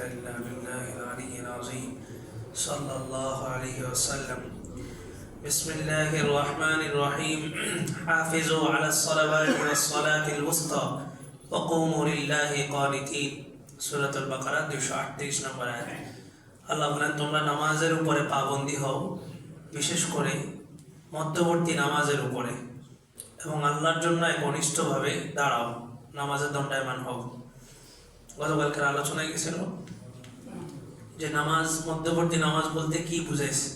إلا بالله العلي العظيم صلى الله عليه وسلم بسم الله الرحمن الرحيم حافظوا على الصلوات والصلاة الوسطى وقوموا لله قانتين سورة البقرة 238 নম্বর আয়াত আল্লাহ বলেন তোমরা নামাজের উপরে পাবন্দী হও বিশেষ করে মধ্যবর্তী নামাজের উপরে এবং আল্লাহর জন্য ঘনিষ্ঠভাবে দাঁড়াও নামাজের দণ্ডায়মান হও গতকালকের আলোচনায় গেছিল যে নামাজ, মধ্যবর্তী নামাজ বলতে কি বুঝাইছে?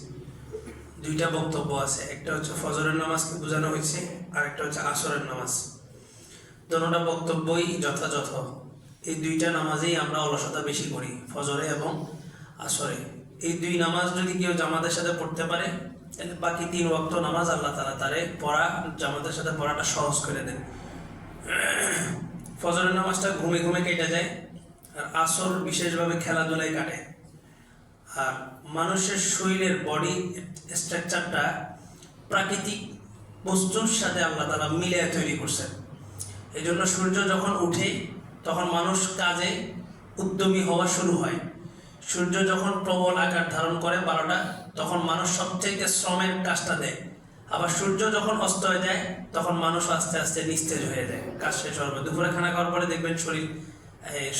দুইটা বক্তব্য আছে। একটা হচ্ছে ফজরের নামাজকে বোঝানো হয়েছে, আর একটা হচ্ছে আসরের নামাজ। দোনোটা বক্তব্যই যথাযথ। এই দুইটা নামাজেই আমরা অলসতা বেশি করি, ফজরে এবং আসরে। এই দুই নামাজ যদি কেউ জামাতের সাথে পড়তে পারে, তাহলে বাকি তিন ওয়াক্ত নামাজ আল্লাহ তালা তারে পড়া, জামাতের সাথে পড়াটা সহজ করে দেন। ফজরের নামাজটা ঘুমে ঘুমে কেটে যায়, আর আসর বিশেষভাবে খেলাধুলায় কাটে। আর মানুষের শরীরের বডি স্ট্রাকচারটা প্রাকৃতিক বস্তুর সাথে আল্লাহ তালা মিলিয়ে তৈরি করছেন। এই জন্য সূর্য যখন উঠে, তখন মানুষ কাজে উদ্যমী হওয়া শুরু হয়। সূর্য যখন প্রবল আকার ধারণ করে বারোটা, তখন মানুষ সবচেয়ে শ্রমের কাজটা দেয়। আবার সূর্য যখন অস্ত হয়ে যায়, তখন মানুষ আস্তে আস্তে নিস্তেজ হয়ে যায়। কাজ শেষ হবে দুপুরে খানা খাওয়ার পরে দেখবেন শরীর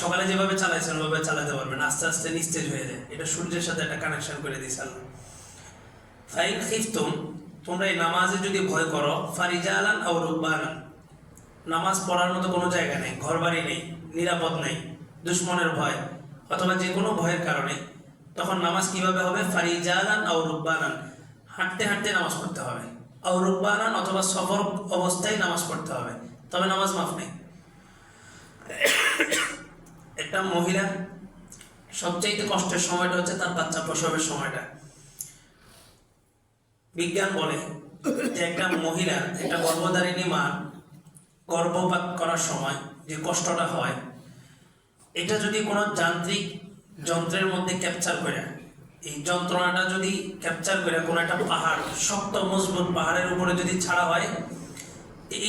সকালে যেভাবে চালাইছেন, ওভাবে চালাতে পারবেন। আস্তে আস্তে নিস্তেজ হয়ে যায়। এটা সূর্যের সাথে একটা কানেকশন করে দিয়েছে আল্লাহ। ফাইন খিফতুম, তোমরা এই নামাজে যদি ভয় করো, ফারিজালান আও রুব্বানান নামাজ পড়ার মতো কোনো জায়গা নেই ঘর বাড়ি নেই, নিরাপদ নেই, দুশ্মনের ভয়, অথবা যে কোনো ভয়ের কারণে। তখন নামাজ কীভাবে হবে? ফারিজালান আও রুব্বানান হাঁটতে হাঁটতে নামাজ পড়তে হবে। আও রুব্বানান অথবা সফর অবস্থায় নামাজ পড়তে হবে। তবে নামাজ মাফ নেই। একটা মহিলা, সবচাইতে কষ্টের সময়টা হচ্ছে তার বাচ্চা প্রসবের সময়টা। বিজ্ঞান বলে যে একটা মহিলা, একটা গর্ভধারিণী মা গর্ভপাত করার সময় যে কষ্টটা হয়, এটা যদি কোনো যান্ত্রিক যন্ত্রের মধ্যে ক্যাপচার করে, এই যন্ত্রণাটা যদি ক্যাপচার করে কোনো একটা পাহাড়, শক্ত, মজবুত পাহাড়ের উপরে যদি ছাড়া হয়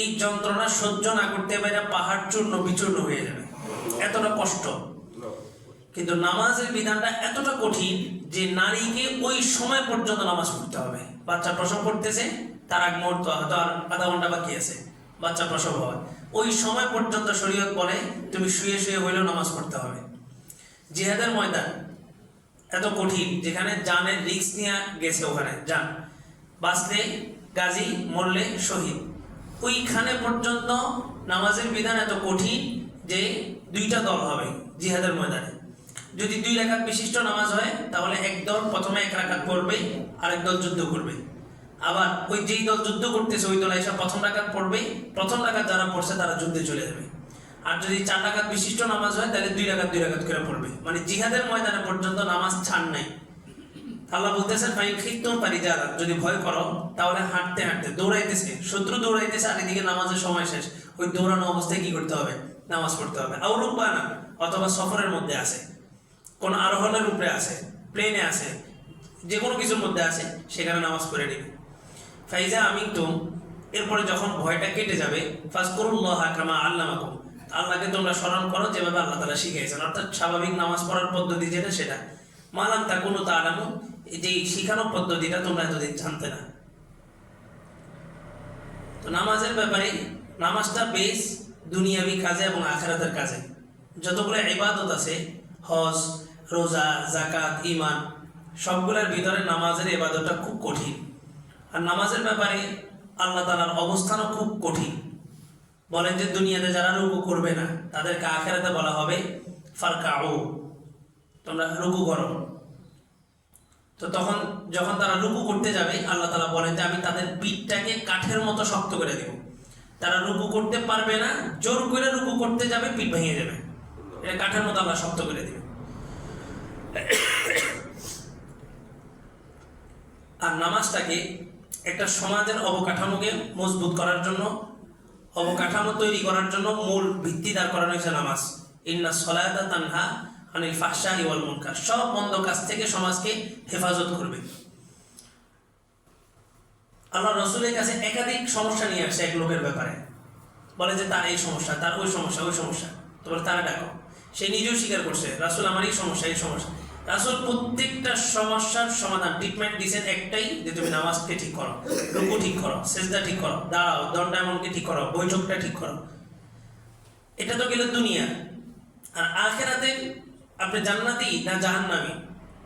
এই যন্ত্রণা সহ্য না করতে পারে পাহাড় চূর্ণ, বিচূর্ণ হয়ে যাবে। এতটা কষ্ট। কিন্তু নামাজের বিধানটা এতটা কঠিন যে নারীকে ওই সময় পর্যন্ত নামাজ পড়তে হবে। বাচ্চা প্রসব করতেছে, তার আগ মুহূর্ত হয়তো আর আধা ঘণ্টা বাকি আছে, বাচ্চা প্রসব হয় ওই সময় পর্যন্ত শরীয়ত বলে, তুমি শুয়ে শুয়ে হইলেও নামাজ পড়তে হবে। জিহাদের ময়দান এত কঠিন, যেখানে জানের রিস্ক নিয়ে গেছে ওখানে, যান। বাঁচলে গাজী, মরলে শহীদ। ওইখানে পর্যন্ত নামাজের বিধান এত কঠিন যে দুইটা দল হবে জিহাদের ময়দানে। যদি দুই রাকাত বিশিষ্ট নামাজ হয়, তাহলে এক দল প্রথমে এক রাকাত পড়বে, আরেক দল যুদ্ধ করবে। আবার ওই যেই দল যুদ্ধ করতেছে, ওই দল এসে প্রথম রাকাত পড়বে, প্রথম রাকাত যারা পড়ছে, তারা যুদ্ধে চলে যাবে। আর যদি চার রাকাত বিশিষ্ট নামাজ হয়, তাহলে দুই রাকাত দুই রাকাত করে পড়বে। মানে জিহাদের ময়দানে পর্যন্ত নামাজ ছাড় নাই। আল্লাহ বলতেছেন, ফাইন খিতুম পারি যারা যদি ভয় করো, তাহলে হাঁটতে হাঁটতে দৌড়াইতেছে। শত্রু দৌড়াইতেছে, আর এদিকে নামাজের সময় শেষ। ওই দৌড়ানো অবস্থায় কি করতে হবে? নামাজ পড়তে হবে। আউরুব্বা না অথবা সফরের মধ্যে আছে। কোন আরোহণের উপরে আছে, প্লেনে আছে যে কোনো কিছুর মধ্যে আছে, সেখানে নামাজ পড়ে নিবে ফাইজা আমি তো এরপরে যখন ভয়টা কেটে যাবে, ফাজকুরুল্লাহ কামা আল্লামাকুম। আল্লাহকে তোমরা স্মরণ করো, যেভাবে আল্লাহ তালা শিখিয়েছেন। অর্থাৎ স্বাভাবিক নামাজ পড়ার পদ্ধতি যেটা, সেটা। মালাম তা কোনো তা আলামু যে শিখানোর পদ্ধতিটা তোমরা এতদিন জানতে না। তো নামাজের ব্যাপারে নামাজটা বেশ দুনিয়াবি কাজে এবং আখেরাতের কাজে। যতগুলো ইবাদত আছে, হজ, রোজা জাকাত ইমান সবগুলোর ভিতরে নামাজের ইবাদতটা খুব কঠিন। আর নামাজের ব্যাপারে আল্লাহ তালার অবস্থানও খুব কঠিন। বলেন যে দুনিয়াতে যারা রুকু করবে না, তাদেরকে আখেরাতে বলা হবে ফারকাউ। তোমরা রুকু করো। তো তখন যখন তারা রুকু করতে যাবে, আল্লাহ তালা বলেন যে আমি তাদের পিঠটাকে কাঠের মতো শক্ত করে দেব। তারা রুকু করতে পারবে না, জোর করে রুকু করতে যাবে, পিঠ ভেঙে যাবে। কাঠের মতো আল্লাহ শক্ত করে দেবে। আর নামাজটাকে একটা সমাজের অবকাঠামোকে মজবুত করার জন্য, অবকাঠামো তৈরি করার জন্য মূল ভিত্তি দাঁড় করানো হয়েছে নামাজ। ইন্না সলায়তা তানহা আনিল ফাহশা ইওয়াল মুনকার, সব মন্দ কাজ থেকে সমাজকে হেফাজত করবে। আল্লাহ রসুলের কাছে একাধিক সমস্যা নিয়ে আসে এক লোকের ব্যাপারে। বলে যে, তার এই সমস্যা, তার ওই সমস্যা ওই সমস্যা। তোমার তারা ডাকো। সে নিজেও স্বীকার করছে, রাসুল, আমার এই সমস্যা এই সমস্যা। রাসুল প্রত্যেকটা সমস্যার সমাধান ট্রিটমেন্ট দিয়েছেন একটাই, যে তুমি নামাজকে ঠিক করো, রুকু ঠিক করো, সেজদা ঠিক করো, দাঁড়াও, দণ্ডায়মনকে ঠিক করো, বৈঠকটা ঠিক করো। এটা তো গেল দুনিয়া। আর আখেরাতে আপনি জান্নাতি না জাহান্নামি?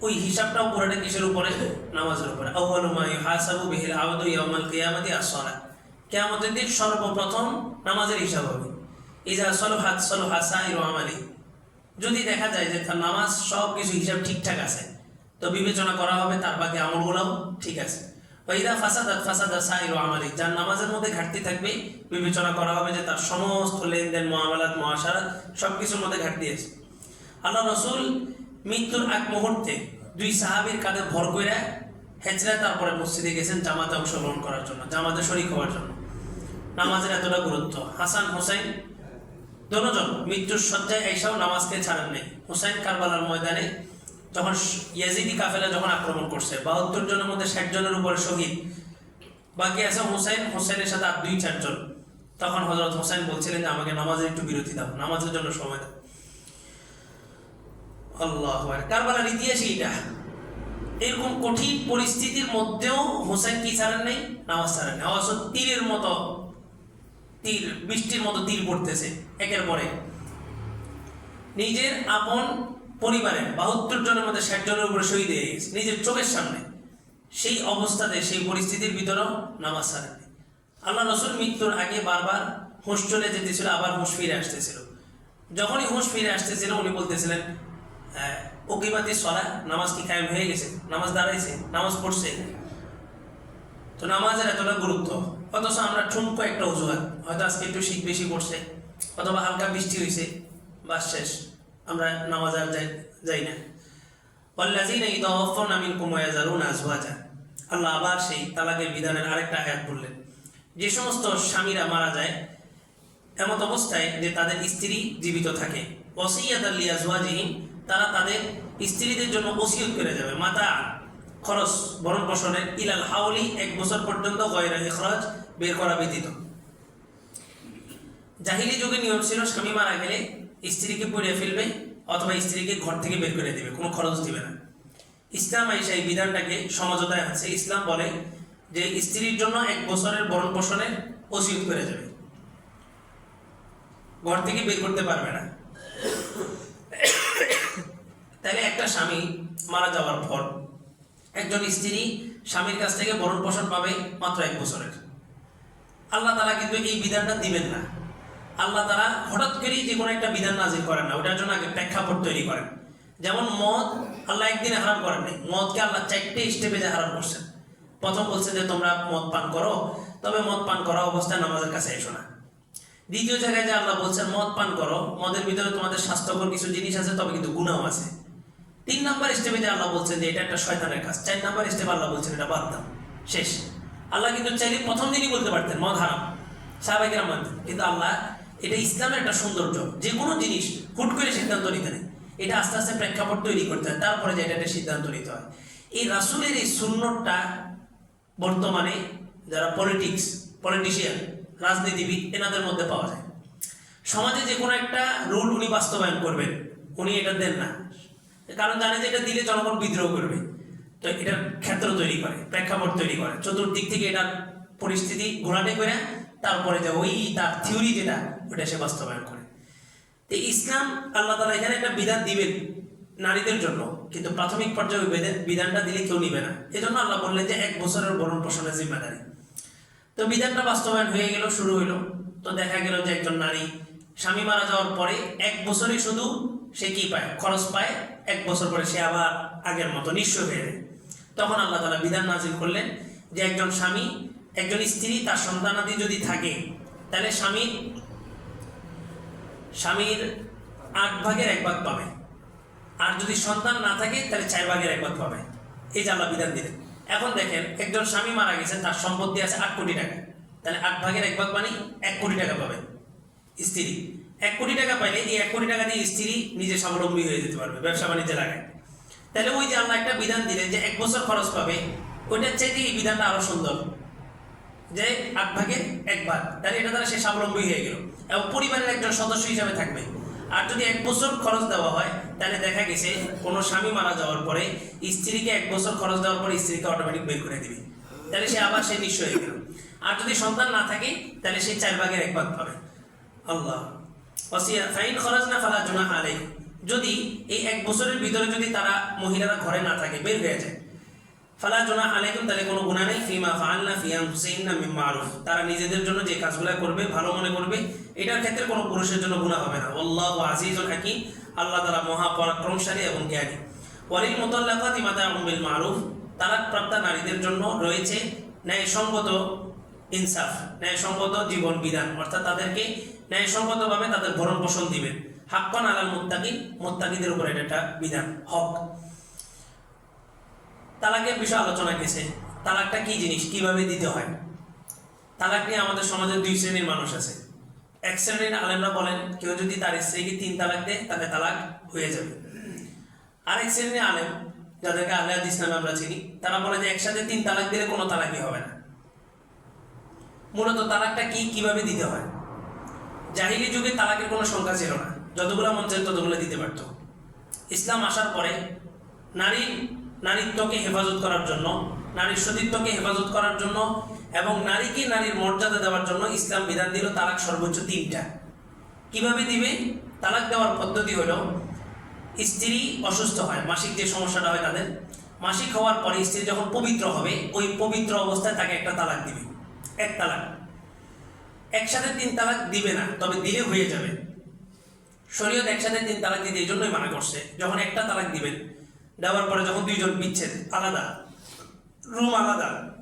ওই হিসাবটাও পুরোটা কিসের উপরে? নামাজের উপরে। আউয়ালু মা ইউহাসাবু বিহিল আবদু ইয়াউমাল কিয়ামাতি আস-সালাহ। দিন সর্বপ্রথম নামাজের হিসাব হবে। ইজা সলহাত সলহা সাইরু আমালি। যদি দেখা যায় যে তার নামাজ সব কিছু হিসাব ঠিকঠাক আছে, তো বিবেচনা করা হবে তার বাকি আমলগুলোও ঠিক আছে। ওইদা ফাসাদাত ফাসাদা সাইরু আমালি। যার নামাজের মধ্যে ঘাটতি থাকবে, বিবেচনা করা হবে যে তার সমস্ত লেনদেন, মহামালাত, মহাসারাত সব কিছুর মধ্যে ঘাটতি আছে। আল্লাহ রসুল মৃত্যুর আগ মুহূর্তে দুই সাহাবীর কাঁধে ভর করে হেজরা তারপরে মসজিদে গেছেন জামাতে অংশগ্রহণ করার জন্য, জামাতে শরিক হওয়ার জন্য। নামাজের এতটা গুরুত্ব। হাসান হোসেন দনোজন মৃত্যুর শয্যায় এইসব নামাজকে ছাড়েন নেই। হুসাইন কারবালার ময়দানে যখন ইয়াজিদি কাফেলা যখন আক্রমণ করছে, বাহাত্তর জনের মধ্যে ষাট জনের উপরে শহীদ। বাকি আছে হুসাইন, হুসাইনের সাথে আর দুই চারজন। তখন হজরত হোসেন বলছিলেন যে, আমাকে নামাজের একটু বিরতি দাও। নামাজের জন্য সময় দাও। আল্লাহ এটা এরকম কঠিন পরিস্থিতির মধ্যেও হোসেন কি ছাড়েন নেই? নামাজ ছাড়েন নেই। অবশ্য তীরের মতো তীর, বৃষ্টির মতো তীর পড়তেছে একের পরে নিজের আপন পরিবারের বাহাত্তর জনের মধ্যে ষাট জনের উপরে শহীদ হয়ে গেছে। নিজের চোখের সামনে সেই অবস্থাতে, সেই পরিস্থিতির ভিতরেও নামাজ ছাড়েননি আল্লাহ রসুল মৃত্যুর আগে বারবার হুঁশ চলে যেতেছিল, আবার হুঁশ ফিরে আসতেছিল। যখনই হুঁশ ফিরে আসতেছিল, উনি বলতেছিলেন ওকিবাতি সরা নামাজ কি কায়েম হয়ে গেছে? নামাজ দাঁড়াইছে? নামাজ পড়ছে? তো নামাজের এতটা গুরুত্ব? অথচ আমরা ঠুনকো একটা অজুহাত। হয়তো আজকে একটু শীত বেশি পড়ছে, অথবা হালকা বৃষ্টি হয়েছে বাস শেষ। আমরা নামাজ আর যাই যাই না। আজওয়াজা আল্লাহ আবার সেই তালাকের বিধানের আরেকটা আয়াত বললেন। যে সমস্ত স্বামীরা মারা যায়, এমত অবস্থায় যে তাদের স্ত্রী জীবিত থাকে। লিয়াজওয়াজিহিম তারা তাদের স্ত্রীদের জন্য ওসিয়ত করে যাবে। মাতা খরচ ভরণ পোষণের ইলাল হাওলি এক বছর পর্যন্ত গয়রা খরচ বের করা ব্যতীত। জাহিলি যুগে নিয়ম ছিল, স্বামী মারা গেলে স্ত্রীকে পড়িয়ে ফেলবে অথবা স্ত্রীকে ঘর থেকে বের করে দেবে, কোনো খরচ দিবে না। ইসলাম আইসা এই বিধানটাকে সমঝোতায় আছে ইসলাম বলে যে স্ত্রীর জন্য এক বছরের ভরণ পোষণের ওসিয়ত করে যাবে। ঘর থেকে বের করতে পারবে না। তাহলে একটা স্বামী মারা যাওয়ার পর একজন স্ত্রী স্বামীর কাছ থেকে ভরণ পোষণ পাবে মাত্র এক বছরের। আল্লাহ তারা কিন্তু এই বিধানটা দিবেন না। আল্লাহ তারা হঠাৎ করেই যে কোনো একটা বিধান নাজির করেন না, ওটার জন্য আগে প্রেক্ষাপট তৈরি করেন। যেমন মদ আল্লাহ একদিনে হারাম করেন নাই, মদকে আল্লাহ চারটে স্টেপে যে হারাম করছেন। প্রথম বলছে যে তোমরা মদ পান করো, তবে মদ পান করা অবস্থায় নামাজের কাছে এসো না। দ্বিতীয় জায়গায় যে আল্লাহ বলছেন, মদ পান করো, মদের ভিতরে তোমাদের স্বাস্থ্যকর কিছু জিনিস আছে, তবে কিন্তু গুণাও আছে। তিন নাম্বার স্টেপে যে আল্লাহ বলছেন যে এটা একটা শয়তানের কাজ। চার নাম্বার স্টেপে আল্লাহ বলছেন এটা বাদ দাও। শেষ। আল্লাহ কিন্তু চাইলে প্রথম দিনই বলতে পারতেন, মদ হারাম। সাহাবাহিকেরা মানতেন। কিন্তু আল্লাহ, এটা ইসলামের একটা সৌন্দর্য। যে কোনো জিনিস হুট করে সিদ্ধান্ত নিতে নেই এটা আস্তে আস্তে প্রেক্ষাপট তৈরি করতে হয়। তারপরে যে এটা একটা সিদ্ধান্ত নিতে হয়। এই রাসুলের এই সুন্নতটা বর্তমানে যারা পলিটিক্স পলিটিশিয়ান রাজনীতিবিদ এনাদের মধ্যে পাওয়া যায়। সমাজে যে কোনো একটা রুল উনি বাস্তবায়ন করবেন, উনি এটা দেন না। কারণ জানে যে এটা দিলে জনগণ বিদ্রোহ করবে। তো এটার ক্ষেত্র তৈরি করে, প্রেক্ষাপট তৈরি করে। চতুর্দিক থেকে এটা পরিস্থিতি ঘোরাটে করে তারপরে যে ওই তার থিওরি যেটা ওটা সে বাস্তবায়ন করে। তো ইসলাম আল্লাহ তালা এখানে একটা বিধান দিবেন নারীদের জন্য, কিন্তু প্রাথমিক পর্যায়ে বিধান- বিধানটা দিলে কেউ নিবে না। এজন্য আল্লাহ বললেন যে এক বছরের ভরণ পোষণের জিম্মাদারি। তো বিধানটা বাস্তবায়ন হয়ে গেল, শুরু হইল। তো দেখা গেল যে একজন নারী, স্বামী মারা যাওয়ার পরে এক বছরই শুধু সে কি পায়? খরচ পায়। এক বছর পরে সে আবার আগের মতো নিঃস্ব হয়ে যায়। তখন আল্লাহ তালা বিধান নাজিল করলেন যে একজন স্বামী, একজন স্ত্রী তার সন্তানাদি যদি থাকে, তাহলে স্বামীর স্বামীর আট ভাগের এক ভাগ পাবে। আর যদি সন্তান না থাকে, তাহলে চার ভাগের এক ভাগ পাবে। এই যে আল্লাহ বিধান দিলেন। এখন দেখেন, একজন স্বামী মারা গেছে, তার সম্পত্তি আছে আট কোটি টাকা। তাহলে আট ভাগের এক ভাগ মানে এক কোটি টাকা পাবে স্ত্রী। এক কোটি টাকা পাইলে এই এক কোটি টাকা দিয়ে স্ত্রী নিজে স্বাবলম্বী হয়ে যেতে পারবে, ব্যবসা বাণিজ্যে লাগায় তাহলে ওই যে আল্লাহ একটা বিধান দিলেন যে এক বছর খরচ পাবে, ওইটার চাইতে এই বিধানটা আরও সুন্দর। যে আট ভাগের এক ভাগ, তাহলে এটা দ্বারা সে স্বাবলম্বী হয়ে গেল। এবং পরিবারের একজন সদস্য হিসাবে থাকবে। আর যদি এক বছর খরচ দেওয়া হয় তাহলে দেখা গেছে, কোনো স্বামী মারা যাওয়ার পরে স্ত্রীকে এক বছর খরচ দেওয়ার পরে স্ত্রীকে অটোমেটিক বের করে দিবে। তাহলে সে আবার সে নিঃস্ব হয়ে গেল। আর যদি সন্তান না থাকে, তাহলে সে চার ভাগের এক ভাগ পাবে। আল্লাহ। ফাইন খরচ না ফালা জুনা যদি এই এক বছরের ভিতরে যদি তারা মহিলারা ঘরে না থাকে, বের হয়ে যায়। ফালা জুনা আলাইকুম, তাহলে কোনো গুনাহ নেই। ফিমা ফাআলনা ফি আনফুসিহিন্না মিন মারুফ। তারা নিজেদের জন্য যে কাজগুলো করবে, ভালো মনে করবে, এটার ক্ষেত্রে কোনো পুরুষের জন্য গুনাহ হবে না। আল্লাহু আজিজুল হাকিম আল্লাহ তাআলা মহা পরাক্রমশালী এবং জ্ঞানী। ওয়ালিল মুতাল্লাকাতি মাতাউম বিল মারুফ তালাক প্রাপ্তা নারীদের জন্য রয়েছে ন্যায়সঙ্গত ইনসাফ, ন্যায়সঙ্গত জীবন বিধান, অর্থাৎ তাদেরকে ন্যায়সঙ্গতভাবে তাদের ভরণ পোষণ দিবেন। হাক্কান আলাল মুত্তাকিন মুত্তাকিদের উপর এটা একটা বিধান, হক। তালাকের বিষয়ে আলোচনা গেছে। তালাকটা কি জিনিস? কীভাবে দিতে হয়? তালাক নিয়ে আমাদের সমাজে দুই শ্রেণির মানুষ আছে। এক আলেমরা বলেন, কেউ যদি তার স্ত্রীকে তিন তালাক দেয় তাহলে তালাক হয়ে যাবে। আরেক শ্রেণির আলেম, যাদেরকে ইসলামে আমরা চিনি, তারা বলে যে একসাথে তিন তালাক দিলে কোনো তালাকই হবে না। মূলত তালাকটা কি, কীভাবে দিতে হয়? জাহিলি যুগে তালাকের কোনো সংখ্যা ছিল না। যতগুলো মন চায় ততগুলো দিতে পারত। ইসলাম আসার পরে নারীর নারীত্বকে হেফাজত করার জন্য, নারীর সতীত্বকে হেফাজত করার জন্য এবং নারীকে নারীর মর্যাদা দেওয়ার জন্য ইসলাম বিধান দিল তালাক সর্বোচ্চ তিনটা। কীভাবে দিবে? তালাক দেওয়ার পদ্ধতি হলো, স্ত্রী অসুস্থ হয়, মাসিক যে সমস্যাটা হয় তাদের, মাসিক হওয়ার পরে স্ত্রী যখন পবিত্র হবে, ওই পবিত্র অবস্থায় তাকে একটা তালাক দিবে। এক তালাক। একসাথে তিন তালাক দিবে না, তবে দিলে হয়ে যাবে। শরীয়ত একসাথে তিন তালাক দিতে এই জন্যই মানা করছে, যখন একটা তালাক দিবেন, দেওয়ার পরে যখন দুইজন বিচ্ছেদ আলাদা, রুম আলাদা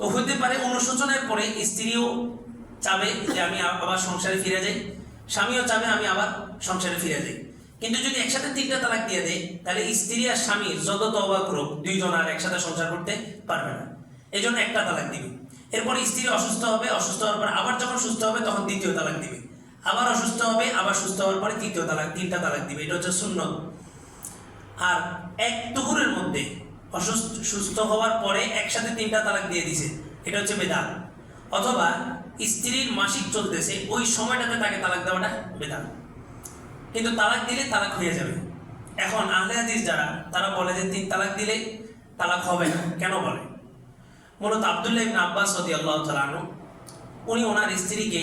তো হতে পারে অনুশোচনের পরে স্ত্রীও চাবে যে আমি আবার সংসারে ফিরে যাই, স্বামীও চাবে আমি আবার সংসারে ফিরে যাই। কিন্তু যদি একসাথে তিনটা তালাক দিয়ে দেয়, তাহলে স্ত্রী আর স্বামী যত তবা করুক, দুইজন আর একসাথে সংসার করতে পারবে না। এই জন্য একটা তালাক দিবে। এরপর স্ত্রী অসুস্থ হবে, অসুস্থ হওয়ার পর আবার যখন সুস্থ হবে, তখন দ্বিতীয় তালাক দিবে। আবার অসুস্থ হবে, আবার সুস্থ হওয়ার পরে তৃতীয় তালাক, তিনটা তালাক দিবে। এটা হচ্ছে শূন্য আর এক তুহুরের মধ্যে অসুস্থ, সুস্থ হওয়ার পরে একসাথে তিনটা তালাক দিয়ে দিছে। এটা হচ্ছে বেদান অথবা স্ত্রীর মাসিক চলতেছে, ওই সময়টাতে তাকে তালাক দেওয়াটা বেদান কিন্তু তালাক দিলে তালাক হয়ে যাবে। এখন আহলে হাদিস যারা, তারা বলে যে তিন তালাক দিলে তালাক হবে না। কেন বলে? মূলত আবদুল্লাহ ইবনে আব্বাস রাদিয়াল্লাহু তাআলা আনহু, উনি ওনার স্ত্রীকে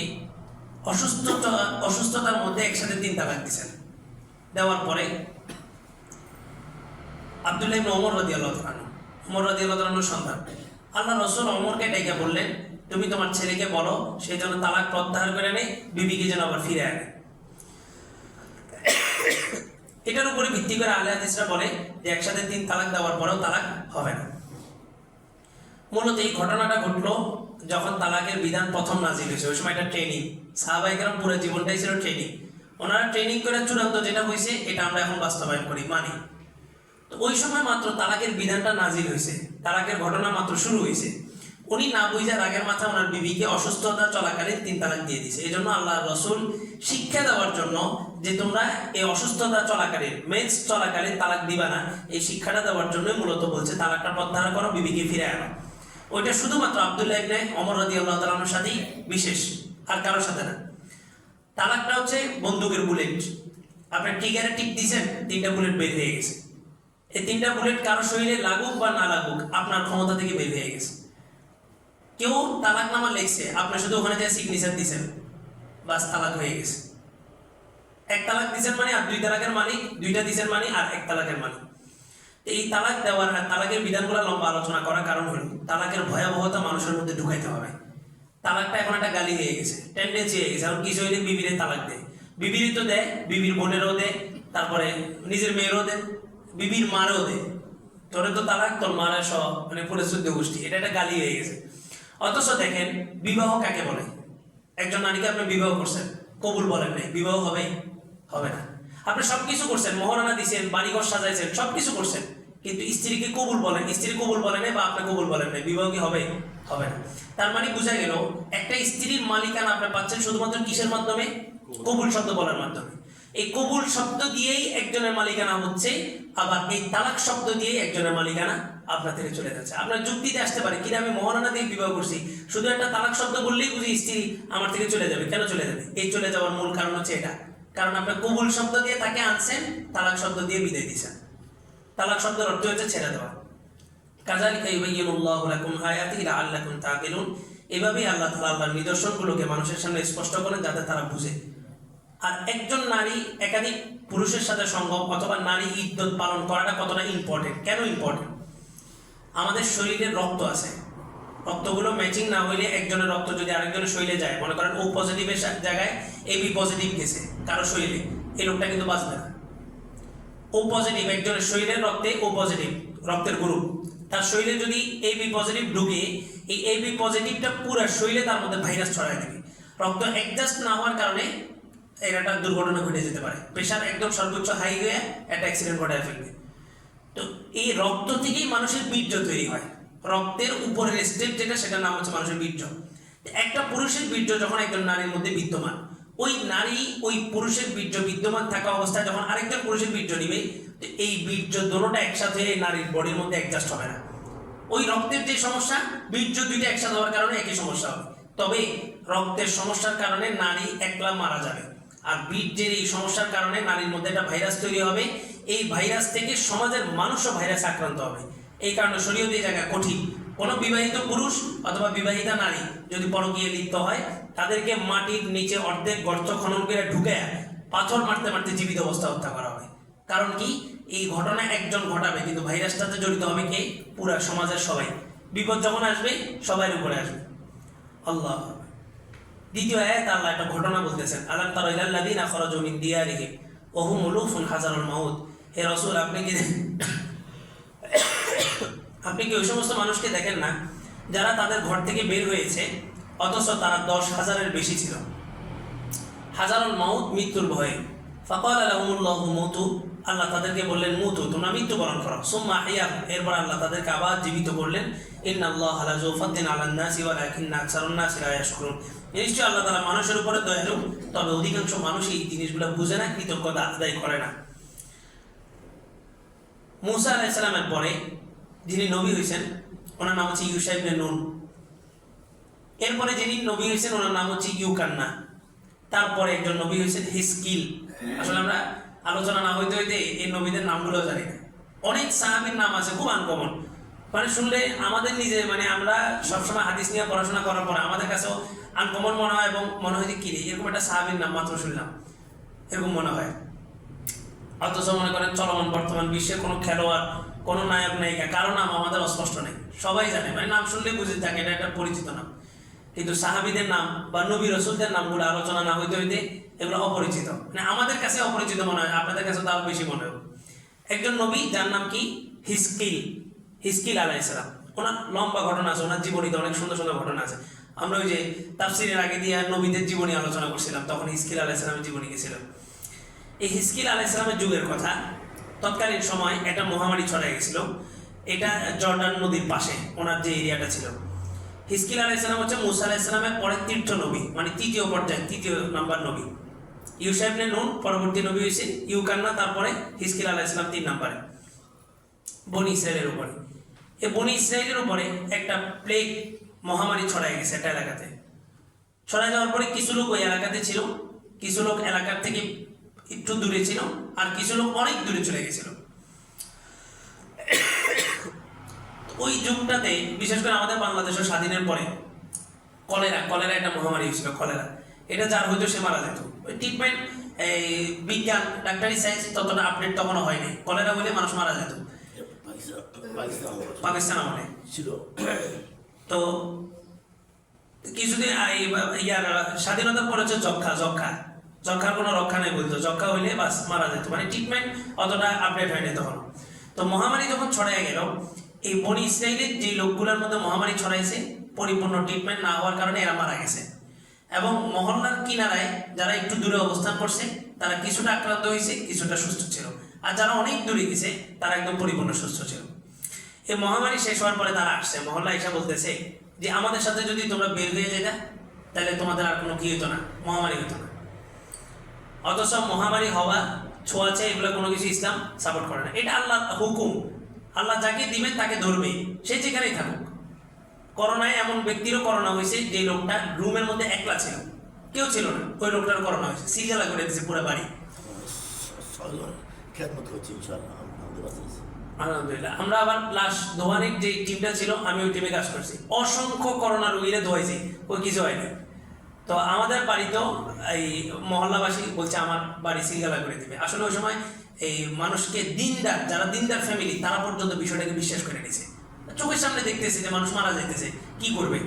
অসুস্থতা অসুস্থতার মধ্যে একসাথে তিন তালাক দিয়েছেন দেওয়ার পরে আবদুল্লাহ ইবনে ওমর রাদিয়াল্লাহু তাআলা ওমর রাদিয়াল্লাহু তাআলা আনহুর সন্তান। আল্লাহ রসুল ওমরকে ডেকে বললেন, তুমি তোমার ছেলেকে বলো সেই জন্য তালাক প্রত্যাহার করে নেই বিবিকে যেন আবার ফিরে আনে। এটার উপরে ভিত্তি করে আলে হাদিসরা বলে যে একসাথে তিন তালাক দেওয়ার পরেও তালাক হবে না। মূলত এই ঘটনাটা ঘটলো যখন তালাকের বিধান প্রথম নাজিল হয়েছে। ওই সময় এটা ট্রেনিং সাহাবাহিকরাম পুরো জীবনটাই ছিল ট্রেনিং ওনারা ট্রেনিং করে চূড়ান্ত যেটা হয়েছে, এটা আমরা এখন বাস্তবায়ন করি। মানি ওই সময় মাত্র তালাকের বিধানটা নাজিল হয়েছে। তালাকের ঘটনা মাত্র শুরু হয়েছে। উনি না বুঝার আগের মাথা ওনার বিবিকে অসুস্থতা চলাকালীন তিন তালাক দিয়ে দিয়েছে। এই জন্য আল্লাহ রসুল শিক্ষা দেওয়ার জন্য যে তোমরা এই অসুস্থতা চলাকালীন মেন্স চলাকালীন তালাক দিবা না, এই শিক্ষাটা দেওয়ার জন্য মূলত বলছে, তালাকটা প্রত্যাহার করো, বিবিকে ফিরে আনো। ওইটা শুধুমাত্র আবদুল্লাহ ইবনে অমর রাদি আল্লাহ তালানোর সাথেই বিশেষ, আর কারোর সাথে না। তালাকটা হচ্ছে বন্দুকের বুলেট। আপনি টিকারে টিক দিয়েছেন? তিনটা বুলেট বের হয়ে গেছে। এই তিনটা বুলেট কারও শরীরে লাগুক বা না লাগুক, আপনার ক্ষমতা থেকে বের হয়ে গেছে। কেউ তালাক নামা লিখছে আপনার শুধু ওখানে যে সিগনেচার দিচ্ছেন বাস তালাক হয়ে গেছে। এক তালাক দিছেন মানে আর দুই তালাকের মালিক, দুইটা দিছেন মানে আর এক তালাকের মালিক। এই তালাক দেওয়ার আর তালাকের বিধানগুলো লম্বা আলোচনা করার কারণ হলো, তালাকের ভয়াবহতা মানুষের মধ্যে ঢুকাইতে হবে। তালাকটা এখন একটা গালি হয়ে গেছে টেন্ডেন্সি হয়ে গেছে। এখন কিছু হইলে বিবিরে তালাক দেয়। বিবিরই তো দেয়, বিবির বোনেরও দেয়, তারপরে নিজের মেয়েরও দেয়। বিবির মারও দেয় তোরে তো তালাক তোর মারা সব মানে পরিশুদ্ধ গোষ্ঠী। এটা একটা গালি হয়ে গেছে। অথচ দেখেন বিবাহ কাকে বলে? একজন নারীকে আপনি বিবাহ করছেন কবুল বলেন নাই। বিবাহ হবে হবে না। আপনি সবকিছু করছেন মহারানা দিছেন বাড়িঘর সাজাইছেন সবকিছু করছেন। কিন্তু স্ত্রীকে কবুল বলেন স্ত্রী কবুল বলেন নাই বা আপনি কবুল বলেন নাই। বিবাহ কি হবে হবে না। তার মানে বোঝা গেল একটা স্ত্রীর মালিকানা আপনি পাচ্ছেন শুধুমাত্র কিসের মাধ্যমে? কবুল শব্দ বলার মাধ্যমে। এই কবুল শব্দ দিয়েই একজনের মালিকানা হচ্ছে, আবার এই তালাক শব্দ দিয়েই একজনের মালিকানা আপনার থেকে চলে যাচ্ছে। আপনার যুক্তিতে আসতে পারে, কিনা আমি মহারানা দিয়ে বিবাহ করছি, শুধু একটা তালাক শব্দ বললেই বুঝি স্ত্রী আমার থেকে চলে যাবে, কেন চলে যাবে? এই চলে যাওয়ার মূল কারণ হচ্ছে এটা। কারণ আপনি কবুল শব্দ দিয়ে তাকে আনছেন, তালাক শব্দ দিয়ে বিদায় দিয়েছেন। তালাক শব্দের অর্থ হচ্ছে ছেড়ে দেওয়া। কাজালিকা ইউবাইয়িনুল্লাহু লাকুম এভাবেই আল্লাহ তাআলা আল্লাহর নিদর্শনগুলোকে মানুষের সামনে স্পষ্ট করেন যাতে তারা বুঝে। আর একজন নারী একাধিক পুরুষের সাথে সঙ্গম অথবা নারী ইদ্যত পালন করাটা কতটা ইম্পর্টেন্ট কেন ইম্পর্টেন্ট আমাদের শরীরে রক্ত আছে। রক্তগুলো ম্যাচিং না হইলে একজনের রক্ত যদি আরেকজনের শরীরে যায়, মনে করেন ও পজিটিভের জায়গায় এ বি পজিটিভ গেছে কারও শরীরে, এই লোকটা কিন্তু বাঁচবে না। ও পজিটিভ একজনের শরীরের রক্তে ও পজিটিভ রক্তের গ্রুপ তার শরীরে যদি এ বি পজিটিভ ঢুকে, এই এ বি পজিটিভটা পুরো শরীরে তার মধ্যে ভাইরাস ছড়ায় থাকে রক্ত অ্যাডজাস্ট না হওয়ার কারণে এর একটা দুর্ঘটনা ঘটে যেতে পারে। প্রেশার একদম সর্বোচ্চ হাই হয়ে একটা অ্যাক্সিডেন্ট ঘটায় ফেলবে। তো এই রক্ত থেকেই মানুষের বীর্য তৈরি হয়। রক্তের উপরের স্টেপ যেটা, সেটার নাম হচ্ছে মানুষের বীর্য। একটা পুরুষের বীর্য যখন একজন নারীর মধ্যে বিদ্যমান, ওই নারী ওই পুরুষের বীর্য বিদ্যমান থাকা অবস্থায় যখন আরেকজন পুরুষের বীর্য নিবে, তো এই বীর্য দোনোটা একসাথে নারীর বডির মধ্যে অ্যাডজাস্ট হবে না। ওই রক্তের যে সমস্যা, বীর্য দুইটা একসাথে হওয়ার কারণে একই সমস্যা হবে। তবে রক্তের সমস্যার কারণে নারী একলা মারা যাবে। আর বীর্যের এই সমস্যার কারণে নারীর মধ্যে একটা ভাইরাস তৈরি হবে। এই ভাইরাস থেকে সমাজের মানুষও ভাইরাস আক্রান্ত হবে। এই কারণে শরীয়ত এই জায়গা কঠিন। কোনো বিবাহিত পুরুষ অথবা বিবাহিতা নারী যদি পরকীয়ে লিপ্ত হয়, তাদেরকে মাটির নিচে অর্ধেক গর্ত খনন করে ঢুকে পাথর মারতে মারতে জীবিত অবস্থা হত্যা করা হবে। কারণ কি? এই ঘটনা একজন ঘটাবে, কিন্তু ভাইরাসটাতে জড়িত হবে কে? পুরা সমাজের সবাই। বিপদ যখন আসবে সবার উপরে আসবে। আল্লাহ। দ্বিতীয় আয়াত আল্লাহ একটা ঘটনা বলতেছেন, আলাম তারা মাউত। হে রাসূল, আপনি কি আপনি কি ওই সমস্ত মানুষকে দেখেন না যারা তাদের ঘর থেকে বের হয়েছে, অথচ তারা দশ হাজারের বেশি ছিল? হাজারুল মাউত মৃত্যুর ভয়ে। ফাকাল আলহামুল্লাহ মুতু। আল্লাহ তাদেরকে বললেন, মুতু, তোমরা মৃত্যুবরণ করো। সুম্মা হিয়া, এরপর আল্লাহ তাদেরকে আবার জীবিত করলেন। ইন আল্লাহ আলা নাসি আকসারুন লা ইয়াশকুরুন। নিশ্চয়ই আল্লাহ তাআলা মানুষের উপরে দয়ালু তবে অধিকাংশ এই জিনিসগুলো বুঝে না, কৃতজ্ঞতা আদায় করে না। মুসা আলাইহিস সালামের পরে যিনি নবী হয়েছেন, ওনার নাম হচ্ছে ইউসা ইবনে নুন। এরপরে যিনি নবী ওনার নাম হচ্ছে ইউকান্না। তারপরে একজন নবী হয়েছেন হিসকিল। আসলে আমরা আলোচনা না হইতে হইতে এই নবীদের নামগুলো জানি অনেক সাহাবীর নাম আছে, খুব আনকমন মানে শুনলে আমাদের নিজে মানে আমরা সবসময় হাদিস নিয়ে পড়াশোনা করার পরে আমাদের কাছেও আনকমন মনে হয় এবং মনে হয় যে কি এরকম একটা সাহাবীর নাম মাত্র শুনলাম। এরকম মনে হয়। অথচ মনে করেন চলমান বর্তমান বিশ্বে কোনো খেলোয়াড়, কোনো নায়ক, নায়িকা, কারও নাম আমাদের অস্পষ্ট নেই। সবাই জানে মানে নাম শুনলে বুঝে থাকে এটা একটা পরিচিত নাম। কিন্তু সাহাবিদের নাম বা নবী রসুলদের নামগুলো আলোচনা না হইতে হইতে এগুলো অপরিচিত। মানে আমাদের কাছে অপরিচিত মনে হয়, আপনাদের কাছে তো আরও বেশি মনে হয়। একজন নবী, যার নাম কি? হিসকিল। হিসকিল আলাহ ইসলাম ওনার লম্বা ঘটনা আছে, ওনার জীবনীতে অনেক সুন্দর সুন্দর ঘটনা আছে। আমরা ওই যে তাফসিরের আগে দিয়ে নবীদের জীবনী আলোচনা করছিলাম, তখন হিসকিল আলাহ ইসলামের জীবনী গেছিলাম। এই হিসকিল আলাহ ইসলামের যুগের কথা। তৎকালীন সময় একটা মহামারী ছড়াই গেছিল। এটা জর্ডান নদীর পাশে, ওনার যে এরিয়াটা ছিল। হিসকিল আলাহ ইসলাম হচ্ছে মুসা আলাহ ইসলামের পরের তীর্থ নবী মানে তৃতীয় পর্যায়ে, তৃতীয় নম্বর নবী। ইউসাইবনে নুন, পরবর্তী নবী হয়েছে ইউকান্না, তারপরে হিসকিল আলাহ ইসলাম তিন নম্বরে। বনি ইসরায়েলের উপরে। এই বনি ইসরায়েলের উপরে একটা প্লেগ মহামারী ছড়াই গেছে একটা এলাকাতে। ছড়াই যাওয়ার পরে কিছু লোক ওই এলাকাতে ছিল, কিছু লোক এলাকার থেকে একটু দূরে ছিল আর কিছু লোক অনেক দূরে চলে গেছিল। ওই যুগটাতে, বিশেষ করে আমাদের বাংলাদেশের স্বাধীনের পরে, কলেরা কলেরা একটা মহামারী হয়েছিল, কলেরা। এটা যার হয়তো সে মারা যেত। ওই ট্রিটমেন্ট এই বিজ্ঞান, ডাক্তারি সায়েন্স ততটা আপডেট তখনও হয়নি। কলেরা হলে মানুষ মারা যেত। পাকিস্তান ছিল। তো কিছুদিন ইয়ার স্বাধীনতার পরে হচ্ছে যক্ষা যক্ষা যক্ষার কোনো রক্ষা নেই বলতো। যক্ষা হইলে বাস মারা যেত। মানে ট্রিটমেন্ট অতটা আপডেট হয়নি তখন। তো মহামারী যখন ছড়াই গেল, এই বনি ইসরায়েলের যে লোকগুলোর মধ্যে মহামারী ছড়াইছে, পরিপূর্ণ ট্রিটমেন্ট না হওয়ার কারণে এরা মারা গেছে। এবং মহল্লার কিনারায় যারা একটু দূরে অবস্থান করছে, তারা কিছুটা আক্রান্ত হয়েছে কিছুটা সুস্থ ছিল। আর যারা অনেক দূরে গেছে, তারা একদম পরিপূর্ণ সুস্থ ছিল। এই মহামারী শেষ হওয়ার পরে তারা আসছে। মহল্লা এসে বলতেছে যে, আমাদের সাথে যদি তোমরা বের হয়ে যেতা, তাহলে তোমাদের আর কোনো কি হতো না, মহামারী হতো না। অথচ মহামারী হওয়া ছোঁয়াছে এগুলো কোনো কিছু ইসলাম সাপোর্ট করে না। এটা আল্লাহ হুকুম। আল্লাহ যাকে দিবেন, তাকে ধরবে। সে যেখানেই থাকুক। করোনায় এমন ব্যক্তিরও করোনা হয়েছে, যে লোকটা রুমের মধ্যে একলা ছিল। কেউ ছিল না। ওই লোকটার করোনা হয়েছে। সিরিয়ালা করে দিয়েছে পুরো বাড়ি। খেদমত করছি আলহামদুলিল্লাহ। আমরা আবার লাস্ট দোয়ানির যে টিমটা ছিল, আমি ওই টিমে কাজ করছি। অসংখ্য করোনা রোগীরা ধোয়াইছি ওই কিছু হয়নি তো আমাদের বাড়ি তো এই মহল্লাবাসী বলছে, আমার বাড়ি সিলগালা করে দিবে। আসলে ওই সময় এই মানুষকে দিনদার, যারা দিনদার ফ্যামিলি তারা পর্যন্ত বিষয়টাকে বিশ্বাস করে নিছে চোখের সামনে দেখতেছে যে মানুষ মারা যাইতেছে, কি করবে?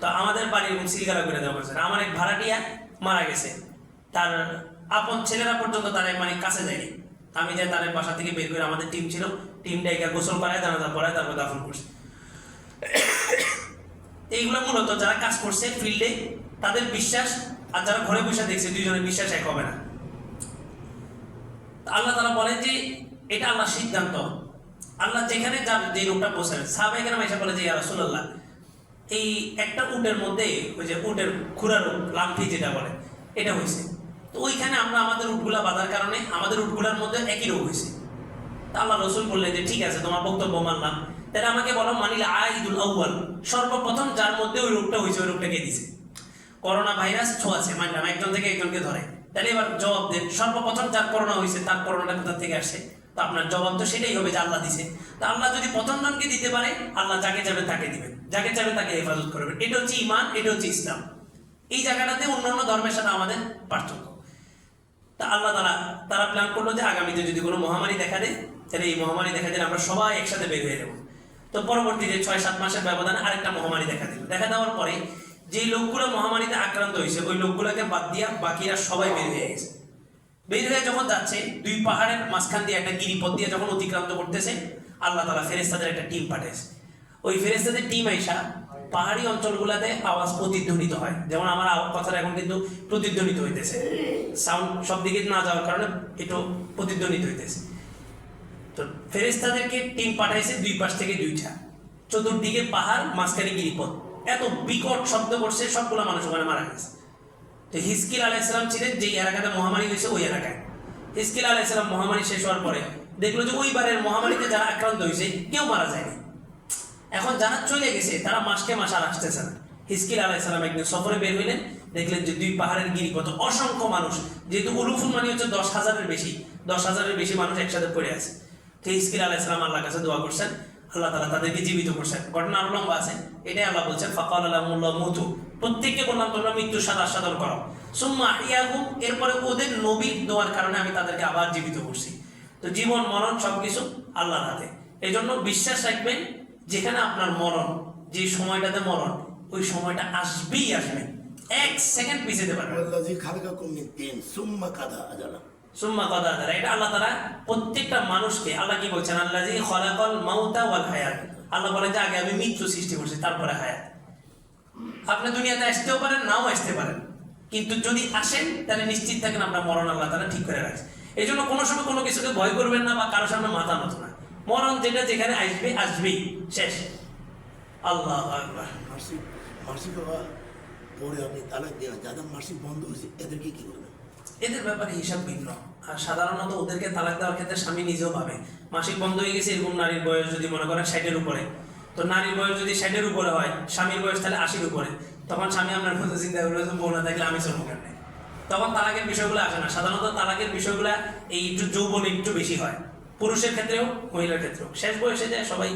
তো আমাদের বাড়ি এবং সিলগালা করে দেওয়া হয়েছে। আমার এক ভাড়াটিয়া মারা গেছে। তার আপন ছেলেরা পর্যন্ত তার মানে কাছে যায়নি। আমি যাই তার বাসা থেকে বের করে আমাদের টিম ছিল টিমটা একা গোসল করায় জানাজা পড়ায় তারপর দাফন করছে। এইগুলো মূলত যারা কাজ করছে ফিল্ডে তাদের বিশ্বাস আর যারা ঘরে বসে দেখছে, দুইজনের বিশ্বাস এক হবে না। আল্লাহ তারা বলেন যে, এটা আল্লাহ সিদ্ধান্ত। আল্লাহ যেখানে যার যে রোগটা বসাবে সাহাবাই কেন এসে বলে যে রাসূলুল্লাহ, এই একটা উটের মধ্যে, ওই যে উটের খুরা রোগ লামঠি যেটা বলে, এটা হয়েছে। তো ওইখানে আমরা আমাদের উটগুলা বাঁধার কারণে আমাদের উটগুলার মধ্যে একই রোগ হয়েছে। তা আল্লাহ রসুল বললেন যে, ঠিক আছে, তোমার বক্তব্য মানলাম। তাহলে আমাকে বলো, মানিলে আইদুল আউ্বাল সর্বপ্রথম যার মধ্যে ওই রোগটা হয়েছে, ওই রোগটা কে দিছে করোনা ভাইরাস ছোঁয়াছে, মানলাম, একজন থেকে একজনকে ধরে। তাহলে এবার জবাব দেন, সর্বপ্রথম যার করোনা হয়েছে, তার করোনাটা কোথা থেকে আসে? তো আপনার জবাব তো সেটাই হবে যে আল্লাহ দিছে তা আল্লাহ যদি প্রথম জনকে দিতে পারে, আল্লাহ যাকে যাবে তাকে দিবেন। যাকে যাবে তাকে হেফাজত করবেন। এটা হচ্ছে ইমান এটা হচ্ছে ইসলাম। এই জায়গাটাতে অন্যান্য ধর্মের সাথে আমাদের পার্থক্য। তা আল্লাহ তারা তারা প্ল্যান করল যে আগামীতে যদি কোনো মহামারী দেখা দেয়, তাহলে এই মহামারী দেখা দিলে আমরা সবাই একসাথে বের হয়ে যাব তো পরবর্তীতে ছয় সাত মাসের ব্যবধানে, আরেকটা মহামারী দেখা দিল। দেখা দেওয়ার পরে যে লোকগুলো মহামারীতে আক্রান্ত হয়েছে, ওই লোকগুলোকে বাদ দিয়া বাকিরা সবাই বের হয়ে গেছে। বের হয়ে যখন যাচ্ছে, দুই পাহাড়ের মাঝখান দিয়ে একটা গিরিপথ দিয়ে যখন অতিক্রান্ত করতেছে, আল্লাহ তালা ফেরেস্তাদের একটা টিম পাঠিয়েছে ওই ফেরেস্তাদের টিম আইসা পাহাড়ি অঞ্চলগুলোতে আওয়াজ প্রতিধ্বনিত হয়। যেমন আমার কথাটা এখন কিন্তু প্রতিধ্বনিত হইতেছে। সাউন্ড সব দিকে না যাওয়ার কারণে একটু প্রতিধ্বনিত হইতেছে। তো ফেরেস্তাদেরকে টিম পাঠাইছে দুই পাশ থেকে দুইটা। চতুর্দিকে পাহাড়, মাঝখানে গিরিপথ। এত বিকট শব্দ করছে, সবগুলো মানুষ ওখানে মারা গেছে। তো হিসকিল আলাইসালাম ছিলেন যেই এলাকাতে মহামারী হয়েছে ওই এলাকায়। হিসকিল আলাইসালাম মহামারী শেষ হওয়ার পরে দেখল যে ওইবারের মহামারীতে যারা আক্রান্ত হয়েছে, কেউ মারা যায়নি। এখন যারা চলে গেছে, তারা মাসকে মাস আর আসতেছে না। হিসকিল আলাইসালাম একদিন সফরে বের হইলেন, দেখলেন যে দুই পাহাড়ের গিরিপথ অসংখ্য মানুষ। যেহেতু উলুফুল মানে হচ্ছে দশ হাজারের বেশি, দশ হাজারের বেশি মানুষ একসাথে পড়ে আছে। তো হিসকিল আলাইসালাম আল্লাহ কাছে দোয়া করছেন, আল্লাহ তালা তাদেরকে জীবিত করছেন। ঘটনা আরও লম্বা আছে, এটাই আল্লাহ বলছেন, ফাকাল আল্লাহ মুতু। প্রত্যেককে বললাম, তোমরা মৃত্যুর সাথে আস্বাদন করো। সুম্মা ইয়াহুম এরপরে ওদের নবীর দোয়ার কারণে আমি তাদেরকে আবার জীবিত করছি। তো জীবন, মরণ সবকিছু আল্লাহর হাতে। এই জন্য বিশ্বাস রাখবেন যেখানে আপনার মরণ যে সময়টাতে মরণ ওই সময়টা আসবেই আসবে। এক সেকেন্ড পিছিয়ে পারবে সুম্মা কাদা আজালা। সুম্মা কথা দ্বারা এটা আল্লাহ তারা প্রত্যেকটা মানুষকে আল্লাহ কি বলছেন? আল্লাহ খলাকল মাউতা ওয়াল হায়াত। আল্লাহ বলেন যে আগে আমি মৃত্যু সৃষ্টি করছি তারপরে হায়াত। আপনি দুনিয়াতে আসতেও পারেন নাও আসতে পারেন। কিন্তু যদি আসেন তাহলে নিশ্চিত থাকেন আপনার মরণ আল্লাহ তারা ঠিক করে রাখছে। এই জন্য কোনো সময় কোনো কিছুকে ভয় করবেন না বা কারোর সামনে মাথা নত না। মরণ যেটা যেখানে আসবে আসবেই। শেষ। আল্লাহ মাসিক মাসিক বাবা পরে আপনি তালাক দেওয়া যাদের মাসিক বন্ধ হয়েছে এদেরকে কি করবেন? এদের ব্যাপারে হিসাব ভিন্ন। আর সাধারণত ওদেরকে তালাক দেওয়ার ক্ষেত্রে স্বামী নিজেও ভাবে মাসিক বন্ধ হয়ে গেছে এরকম নারীর বয়স যদি মনে করেন ষাটের উপরে। তো নারীর বয়স যদি ষাটের উপরে হয় স্বামীর বয়স তাহলে আশির উপরে। তখন স্বামী আপনার মধ্যে চিন্তা করবে বউ না থাকলে আমি চলবো কেন তখন তালাকের বিষয়গুলো আসে না। সাধারণত তালাকের বিষয়গুলো এই একটু যৌবন একটু বেশি হয়। পুরুষের ক্ষেত্রেও মহিলার ক্ষেত্রেও। শেষ বয়সে যায় সবাই